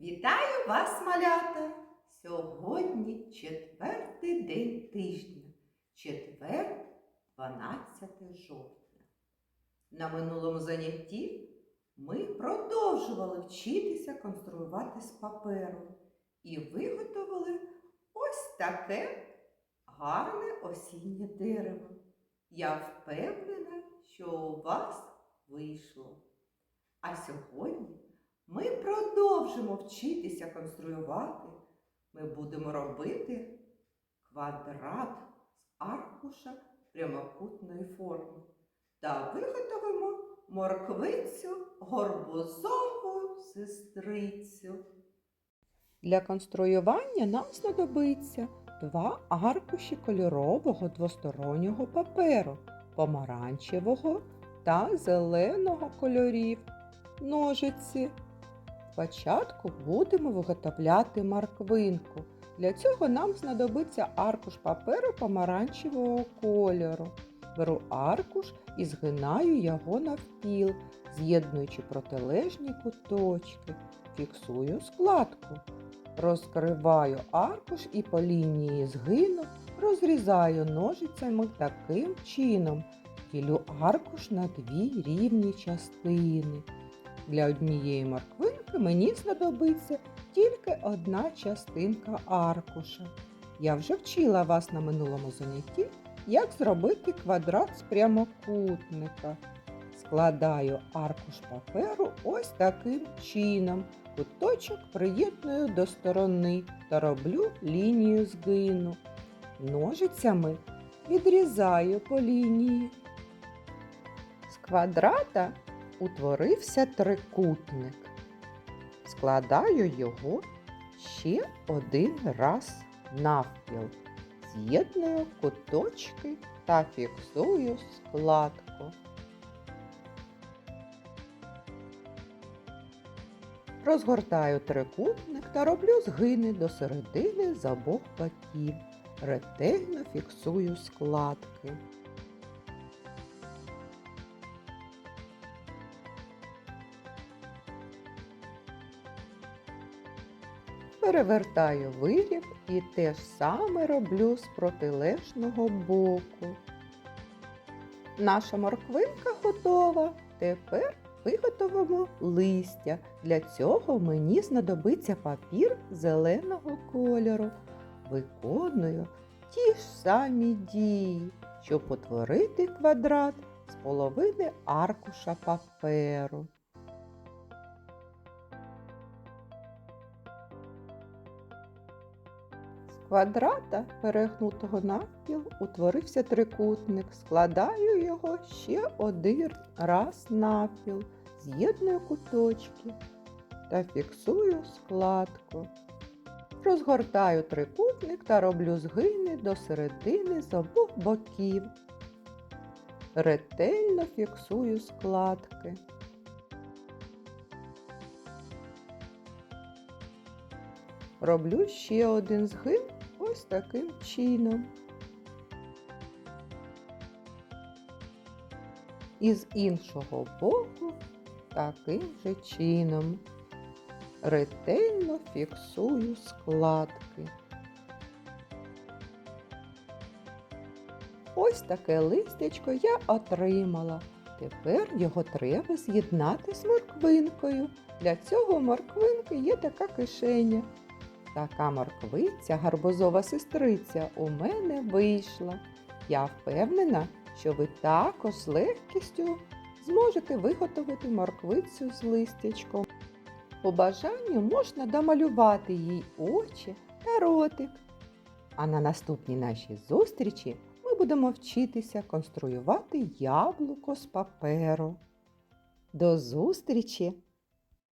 Вітаю вас, малята! Сьогодні четвертий день тижня, четвер, 12 жовтня. На минулому занятті ми продовжували вчитися конструювати з паперу і виготовили ось таке гарне осіннє дерево. Я впевнена, що у вас вийшло. А сьогодні ми продовжимо вчитися конструювати. Ми будемо робити квадрат з аркуша прямокутної форми та виготовимо морквицю горбузову сестрицю. Для конструювання нам знадобиться два аркуші кольорового двостороннього паперу помаранчевого та зеленого кольорів ножиці. Спочатку будемо виготовляти морквинку. Для цього нам знадобиться аркуш паперу помаранчевого кольору. Беру аркуш і згинаю його навпіл, з'єднуючи протилежні куточки. Фіксую складку. Розкриваю аркуш і по лінії згину розрізаю ножицями таким чином. Ділю аркуш на дві рівні частини. Для однієї морквинки мені знадобиться тільки одна частинка аркуша. Я вже вчила вас на минулому занятті, як зробити квадрат з прямокутника. Складаю аркуш паперу ось таким чином. Куточок приєдную до сторони та роблю лінію згину. Ножицями відрізаю по лінії. З квадрата утворився трикутник. Складаю його ще один раз навпіл. З'єдную куточки та фіксую складку. Розгортаю трикутник та роблю згини до середини з обох боків. Ретельно фіксую складки. Перевертаю виріб і те ж саме роблю з протилежного боку. Наша морквинка готова. Тепер виготовимо листя. Для цього мені знадобиться папір зеленого кольору. Виконую ті ж самі дії, щоб утворити квадрат з половини аркуша паперу. Квадрата, перегнутого навпіл, утворився трикутник. Складаю його ще один раз навпіл, з'єдную куточки та фіксую складку. Розгортаю трикутник та роблю згини до середини з обох боків. Ретельно фіксую складки. Роблю ще один згин ось таким чином. І з іншого боку таким же чином. Ретельно фіксую складки. Ось таке листячко я отримала. Тепер його треба з'єднати з морквинкою. Для цього морквинки є така кишеня. Така морквиця, гарбузова сестриця, у мене вийшла. Я впевнена, що ви також з легкістю зможете виготовити морквицю з листячком. По бажанню можна домалювати їй очі та ротик. А на наступній нашій зустрічі ми будемо вчитися конструювати яблуко з паперу. До зустрічі!